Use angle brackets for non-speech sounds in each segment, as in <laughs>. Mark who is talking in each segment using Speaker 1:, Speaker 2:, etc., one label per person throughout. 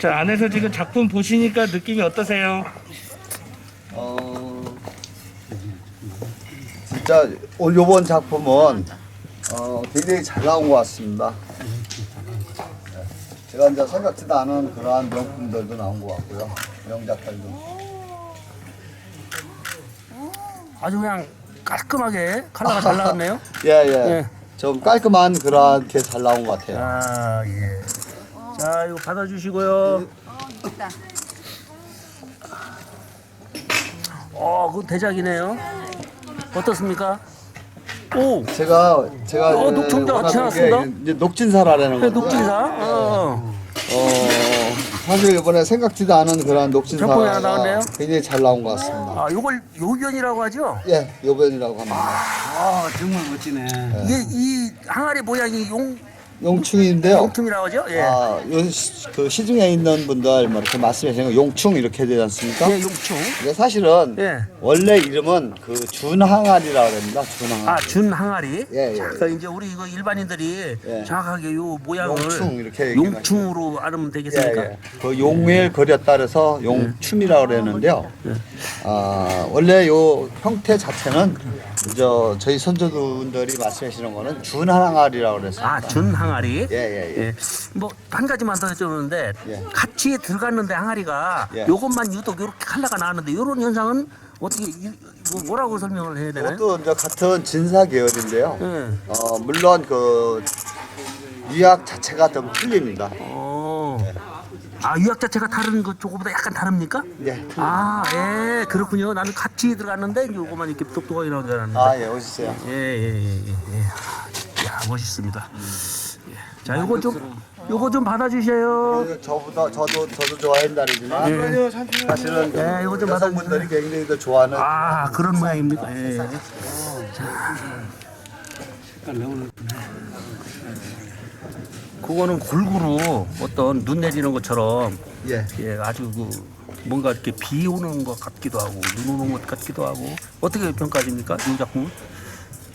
Speaker 1: 자 안에서 지금 작품 보시니까 느낌이 어떠세요?
Speaker 2: 어, 진짜 올 요번 작품은 어, 굉장히 잘 나온 것 같습니다. 네. 제가 이제 생각지도 않은 그러한 명품들도 나온 것 같고요. 명작들도.
Speaker 1: 아주 그냥 깔끔하게 컬러가 잘 나왔네요. <laughs>
Speaker 2: 예, 예.
Speaker 1: 예.
Speaker 2: 좀 깔끔한 그렇게 잘 나온 것 같아요.
Speaker 1: 아 예. 자 이거 받아주시고요. 어, 그 대작이네요. 어떻습니까? 오,
Speaker 2: 제가 제가
Speaker 1: 어, 녹청자 같이
Speaker 2: 원하는 게
Speaker 1: 나왔습니다.
Speaker 2: 이제 녹진사라는
Speaker 1: 네,
Speaker 2: 거.
Speaker 1: 녹진사. 어.
Speaker 2: 어, 사실 이번에 생각지도 않은 그런 녹진사가
Speaker 1: 작품이 하나 나왔네요.
Speaker 2: 굉장히 잘 나온 것 같습니다.
Speaker 1: 아, 요걸 요변이라고 하죠?
Speaker 2: 예, 요변이라고 합니다.
Speaker 3: 아 정말 멋지네.
Speaker 1: 이게 이 항아리 모양이 용
Speaker 2: 용충인데요.
Speaker 1: 용tum이라고 하죠? 예.
Speaker 2: 아, 요, 시- 그 시중에 있는 분들 뭐 이렇게 말씀하시는 거 용충 이렇게 되지 않습니까?
Speaker 1: 예, 용충.
Speaker 2: 이게 사실은
Speaker 1: 예.
Speaker 2: 원래 이름은 그 준항아리라고 합니다. 준항아리.
Speaker 1: 아, 준 항아리.
Speaker 2: 예, 예.
Speaker 1: 자, 그 이제 우리 이거 일반인들이
Speaker 2: 예.
Speaker 1: 정확하게 요 모양을
Speaker 2: 용충 이렇게
Speaker 1: 용충으로 알으면
Speaker 2: 예,
Speaker 1: 되겠습니까?
Speaker 2: 예. 그 용을 그렸다 그래서 용춤이라고 그랬는데요. 아, 원래 요 형태 자체는 저 저희 선조분들이 말씀하시는 거는 준항아리라고 그랬습니다.
Speaker 1: 아, 준 항아리.
Speaker 2: 예, 예, 예.
Speaker 1: 예. 뭐 한 가지만 더 여쭤보는데
Speaker 2: 예.
Speaker 1: 같이 들어갔는데 항아리가
Speaker 2: 예.
Speaker 1: 요것만 유독 이렇게 컬러가 나왔는데 이런 현상은 어떻게 이- 뭐, 뭐라고 설명을 해야 되나요?
Speaker 2: 이것도 이제 같은 진사 계열인데요.
Speaker 1: 예.
Speaker 2: 어, 물론 그 유약 자체가 좀 틀립니다.
Speaker 1: 어. 아 유학 자체가 다른 그 저거보다 약간 다릅니까?
Speaker 2: 예.
Speaker 1: 아, 예, 그렇군요. 나는 같이 들어갔는데 요거만 이렇게 똑똑하게 나오는 줄 알았는데.
Speaker 2: 아, 예, 오시세요.
Speaker 1: 예, 예, 예, 예. 예. 야, 멋있습니다. 예. 자, 요거 좀 요거 좀 받아 주세요.
Speaker 2: 저보다 저도 저도 좋아하는 날이지만 사실은
Speaker 1: 예, 이거 좀
Speaker 2: 여성분들이 굉장히 더 좋아하는
Speaker 1: 아, 그런 모양입니까? 예. 그거는 골고루 어떤 눈 내리는 것처럼
Speaker 2: 예.
Speaker 1: 예, 아주 그 뭔가 이렇게 비 오는 것 같기도 하고 눈 오는 것 같기도 하고 어떻게 평가하십니까? 이 작품은?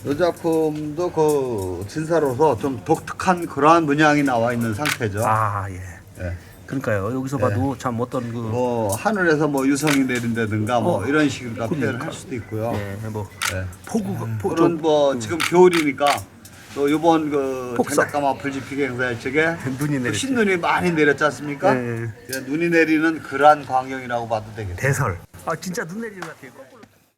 Speaker 2: 이 작품도 그 진사로서 좀 독특한 그러한 문양이 나와 있는 상태죠.
Speaker 1: 아, 예.
Speaker 2: 예.
Speaker 1: 그러니까요. 여기서 봐도 참 어떤 그
Speaker 2: 뭐 하늘에서 뭐 유성이 내린다든가 뭐
Speaker 1: 어.
Speaker 2: 이런 식으로
Speaker 1: 그러니까.
Speaker 2: 표현할 수도 있고요.
Speaker 1: 예, 뭐
Speaker 2: 예.
Speaker 1: 폭우가 폭
Speaker 2: 그런 뭐 지금 겨울이니까 또 이번 그
Speaker 1: 폭설.
Speaker 2: 장작가마 불지피기 행사 측에
Speaker 1: 눈이
Speaker 2: 또
Speaker 1: 내렸죠.
Speaker 2: 신눈이 많이 내렸지 않습니까?
Speaker 1: 예.
Speaker 2: 예, 눈이 내리는 그러한 광경이라고 봐도 되겠죠.
Speaker 1: 대설. 아, 진짜 눈 내리는 것 같아요.